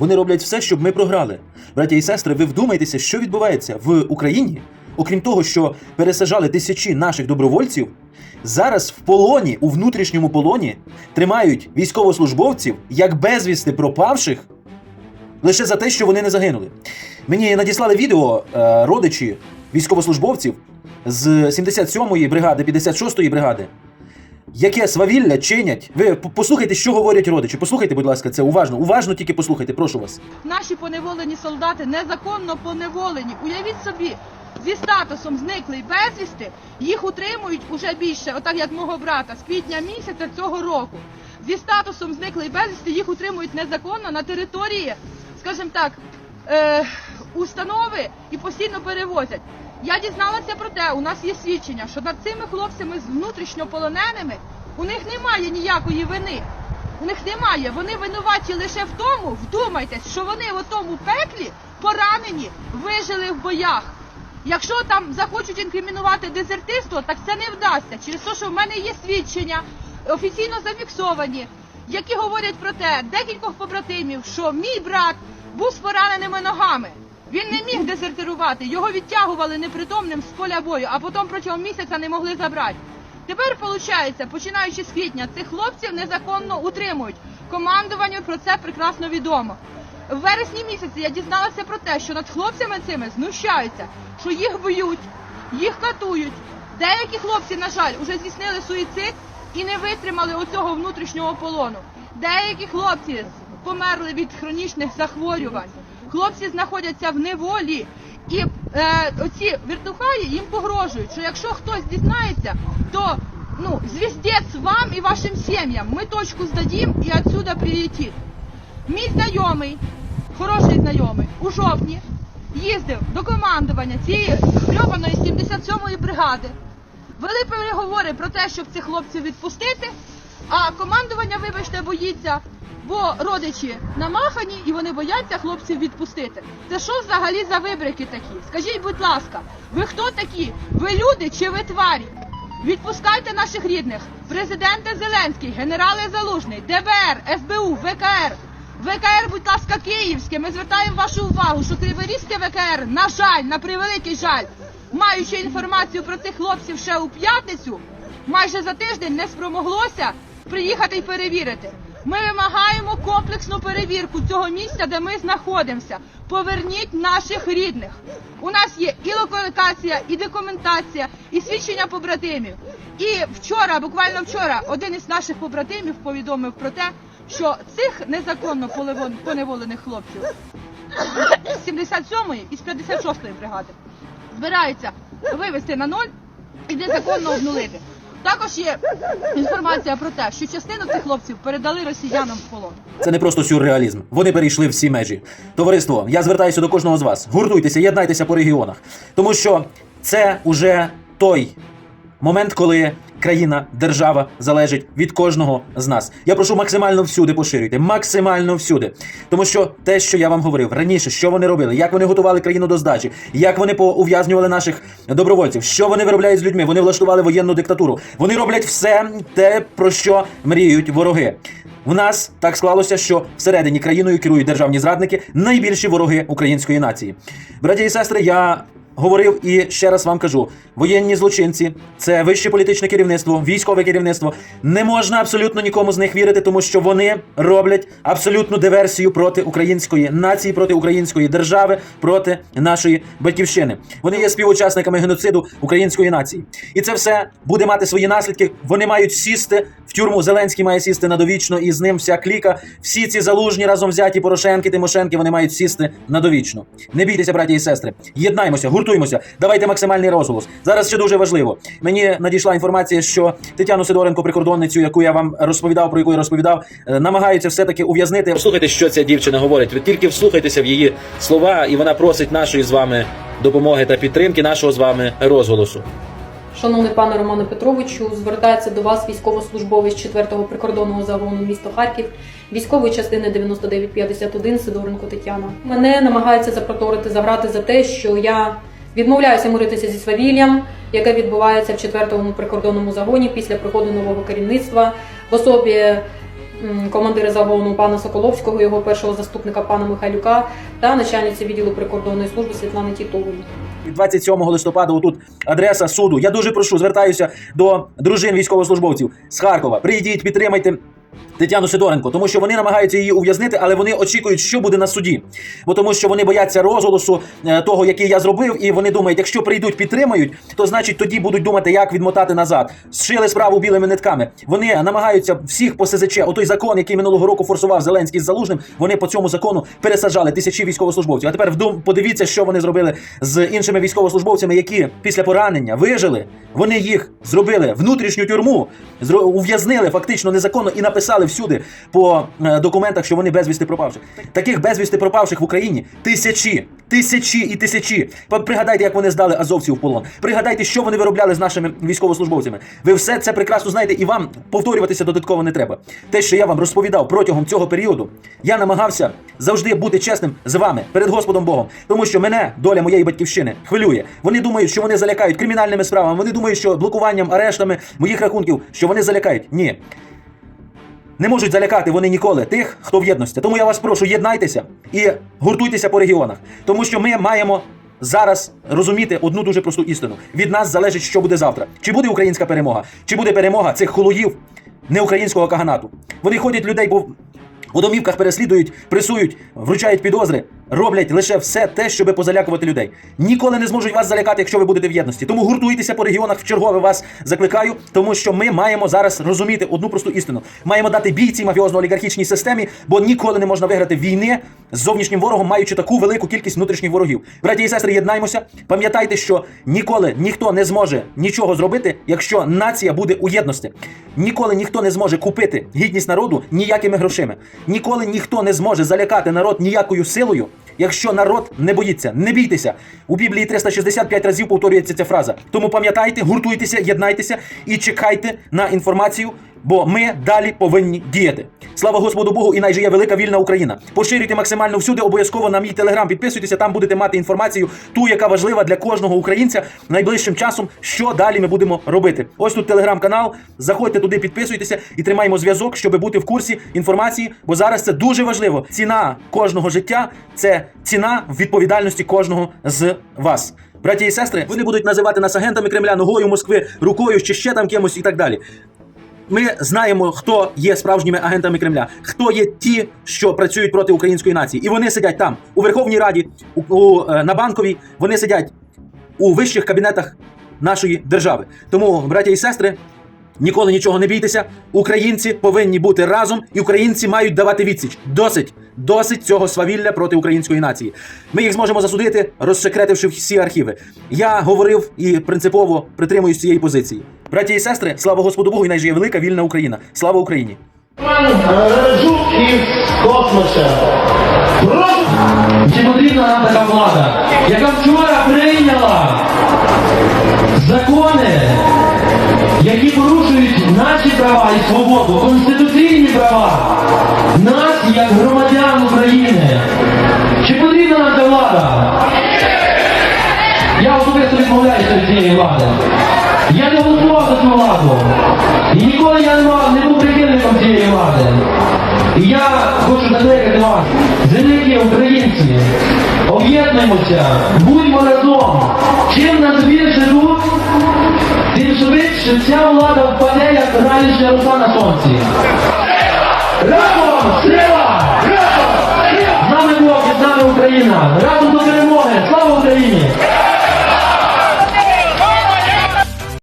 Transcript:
Вони роблять все, щоб ми програли. Браті і сестри, ви вдумайтеся, що відбувається в Україні, окрім того, що пересажали тисячі наших добровольців. Зараз в полоні, у внутрішньому полоні, тримають військовослужбовців як безвісти пропавших лише за те, що вони не загинули. Мені надіслали відео е, родичі військовослужбовців з 77-ї бригади, 56-ї бригади, яке свавілля чинять. Ви послухайте, що говорять родичі. Послухайте, будь ласка, це уважно. Уважно тільки послухайте, прошу вас. Наші поневолені солдати незаконно поневолені. Уявіть собі, зі статусом зниклий безвісти їх утримують уже більше, отак як мого брата, з квітня місяця цього року. Зі статусом зниклий безвісти їх утримують незаконно на території, скажімо так, е, установи і постійно перевозять. Я дізналася про те, у нас є свідчення, що над цими хлопцями з внутрішньополоненими у них немає ніякої вини. У них немає. Вони винуваті лише в тому, вдумайтесь, що вони в тому пеклі поранені, вижили в боях. Якщо там захочуть інкримінувати дезертирство, так це не вдасться. Через те, що в мене є свідчення, офіційно зафіксовані, які говорять про те, декількох побратимів, що мій брат був з пораненими ногами. Він не міг дезертирувати, його відтягували непритомним з поля бою, а потім протягом місяця не могли забрати. Тепер виходить, починаючи з квітня, цих хлопців незаконно утримують. Командуванню про це прекрасно відомо. В вересні місяці я дізналася про те, що над хлопцями цими знущаються, що їх б'ють, їх катують. Деякі хлопці, на жаль, вже здійснили суїцид і не витримали оцього внутрішнього полону. Деякі хлопці померли від хронічних захворювань. Хлопці знаходяться в неволі. І е, оці віртухаї їм погрожують, що якщо хтось дізнається, то ну звіздець вам і вашим сім'ям. Ми точку здадим і отсюда прилетить. Мій знайомий, хороший знайомий, у жовтні їздив до командування цієї хльованої 77-ї бригади. Вели переговори про те, щоб цих хлопців відпустити, а командування, вибачте, боїться, бо родичі намахані і вони бояться хлопців відпустити. Це що взагалі за вибрики такі? Скажіть, будь ласка, ви хто такі? Ви люди чи ви тварі? Відпускайте наших рідних. Президенте Зеленський, генерали Залужний, ДБР, СБУ, ВКР. ВКР, будь ласка, київське. Ми звертаємо вашу увагу, що Криворізьке ВКР, на жаль, на превеликий жаль, маючи інформацію про цих хлопців ще у п'ятницю, майже за тиждень не спромоглося приїхати і перевірити. Ми вимагаємо комплексну перевірку цього місця, де ми знаходимося. Поверніть наших рідних. У нас є і локалізація, і документація, і свідчення побратимів. І вчора, буквально вчора, один із наших побратимів повідомив про те, що цих незаконно поневолених хлопців з 77-ї і з 56-ї бригади збирається вивести на ноль і незаконно обнулити. Також є інформація про те, що частину цих хлопців передали росіянам в полон. Це не просто сюрреалізм. Вони перейшли всі межі. Товариство, я звертаюся до кожного з вас. Гуртуйтеся, єднайтеся по регіонах. Тому що це уже той момент, коли країна, держава залежить від кожного з нас. Я прошу максимально всюди поширюйте, максимально всюди. Тому що те, що я вам говорив раніше, що вони робили, як вони готували країну до здачі, як вони поув'язнювали наших добровольців, що вони виробляють з людьми, вони влаштували воєнну диктатуру. Вони роблять все те, про що мріють вороги. У нас так склалося, що всередині країною керують державні зрадники, найбільші вороги української нації. Браті і сестри, я говорив і ще раз вам кажу: воєнні злочинці, це вище політичне керівництво, військове керівництво. Не можна абсолютно нікому з них вірити, тому що вони роблять абсолютну диверсію проти української нації, проти української держави, проти нашої батьківщини. Вони є співучасниками геноциду української нації, і це все буде мати свої наслідки. Вони мають сісти в тюрму. Зеленський має сісти на довічно, і з ним вся кліка. Всі ці залужні разом взяті Порошенки, Тимошенки, вони мають сісти на довічно. Не бійтеся, браті і сестри. Єднаймося, гуртуймося, давайте максимальний розголос. Зараз ще дуже важливо. Мені надійшла інформація, що Тетяну Сидоренко, прикордонницю, яку я вам розповідав, про яку я розповідав, е, намагаються все таки ув'язнити. Слухайте, що ця дівчина говорить. Ви тільки вслухайтеся в її слова, і вона просить нашої з вами допомоги та підтримки, нашого з вами розголосу. Шановний пане Романе Петровичу, звертається до вас військовослужбовець 4-го прикордонного загону міста Харків, військової частини 9951 Сидоренко Тетяна. Мене намагаються запроторити, заграти за те, що я відмовляюся миритися зі свавіллям, яке відбувається в 4-му прикордонному загоні після приходу нового керівництва в особі командира загону пана Соколовського, його першого заступника пана Михайлюка та начальниці відділу прикордонної служби Світлани Тітової. 27 листопада отут адреса суду. Я дуже прошу, звертаюся до дружин військовослужбовців з Харкова. Прийдіть, підтримайте. Тетяну Сидоренко, тому що вони намагаються її ув'язнити, але вони очікують, що буде на суді. Бо тому, що вони бояться розголосу е, того, який я зробив, і вони думають, якщо прийдуть, підтримають, то значить тоді будуть думати, як відмотати назад. Зшили справу білими нитками. Вони намагаються всіх по СЗЧ, отой закон, який минулого року форсував Зеленський з Залужним. Вони по цьому закону пересаджали тисячі військовослужбовців. А тепер вдум подивіться, що вони зробили з іншими військовослужбовцями, які після поранення вижили. Вони їх зробили внутрішню тюрму, ув'язнили фактично незаконно і написали всюди по е, документах, що вони безвісти пропавших. Таких безвісти пропавших в Україні тисячі, тисячі і тисячі. Пригадайте, як вони здали азовців в полон. Пригадайте, що вони виробляли з нашими військовослужбовцями. Ви все це прекрасно знаєте, і вам повторюватися додатково не треба. Те, що я вам розповідав протягом цього періоду, я намагався завжди бути чесним з вами перед Господом Богом, тому що мене доля моєї батьківщини хвилює. Вони думають, що вони залякають кримінальними справами. Вони думають, що блокуванням, арештами моїх рахунків, що вони залякають. Ні. Не можуть залякати вони ніколи тих, хто в єдності. Тому я вас прошу, єднайтеся і гуртуйтеся по регіонах. Тому що ми маємо зараз розуміти одну дуже просту істину. Від нас залежить, що буде завтра. Чи буде українська перемога, чи буде перемога цих холуїв неукраїнського каганату. Вони ходять людей бо У домівках переслідують, пресують, вручають підозри, роблять лише все те, щоб позалякувати людей. Ніколи не зможуть вас залякати, якщо ви будете в єдності. Тому гуртуйтеся по регіонах в чергове вас закликаю, тому що ми маємо зараз розуміти одну просту істину. Маємо дати бій цій мафіозно-олігархічній системі, бо ніколи не можна виграти війни з зовнішнім ворогом, маючи таку велику кількість внутрішніх ворогів. Браті і сестри, єднаймося. Пам'ятайте, що ніколи ніхто не зможе нічого зробити, якщо нація буде у єдності. Ніколи ніхто не зможе купити гідність народу ніякими грошима. Ніколи ніхто не зможе залякати народ ніякою силою, якщо народ не боїться. Не бійтеся. У Біблії 365 разів повторюється ця фраза. Тому пам'ятайте, гуртуйтеся, єднайтеся і чекайте на інформацію. Бо ми далі повинні діяти. Слава Господу Богу, і найже є велика вільна Україна. Поширюйте максимально всюди, обов'язково на мій телеграм. Підписуйтеся, там будете мати інформацію, ту, яка важлива для кожного українця найближчим часом, що далі ми будемо робити. Ось тут телеграм-канал. Заходьте туди, підписуйтеся і тримаємо зв'язок, щоб бути в курсі інформації. Бо зараз це дуже важливо. Ціна кожного життя це ціна відповідальності кожного з вас. Браті і сестри, вони будуть називати нас агентами Кремля, ногою Москви, рукою чи ще там кимось і так далі. Ми знаємо, хто є справжніми агентами Кремля, хто є ті, що працюють проти української нації, і вони сидять там у Верховній Раді, у, у, е, на банковій. Вони сидять у вищих кабінетах нашої держави. Тому, браття і сестри, ніколи нічого не бійтеся. Українці повинні бути разом, і українці мають давати відсіч. Досить, досить цього свавілля проти української нації. Ми їх зможемо засудити, розсекретивши всі архіви. Я говорив і принципово притримуюсь цієї позиції. Браті і сестри, слава Господу Богу, і найжиє велика вільна Україна. Слава Україні! Режу із космоса. Чи потрібна нам така влада, яка вчора прийняла закони, які порушують наші права і свободу, конституційні права, нас як громадян України? Чи потрібна нам ця влада? Я особисто відмовляюся від цієї влади. Я не голосував за цю владу. І ніколи я не, мав, не був прихильником цієї влади. І я хочу закликати вас, великі українці, об'єднуємося, будьмо разом. Чим нас більше тут, тим швидше ця влада впаде, як ранішня рука на сонці. Разом! Разом! З нами Бог і з нами Україна! Разом до перемоги! Слава Україні!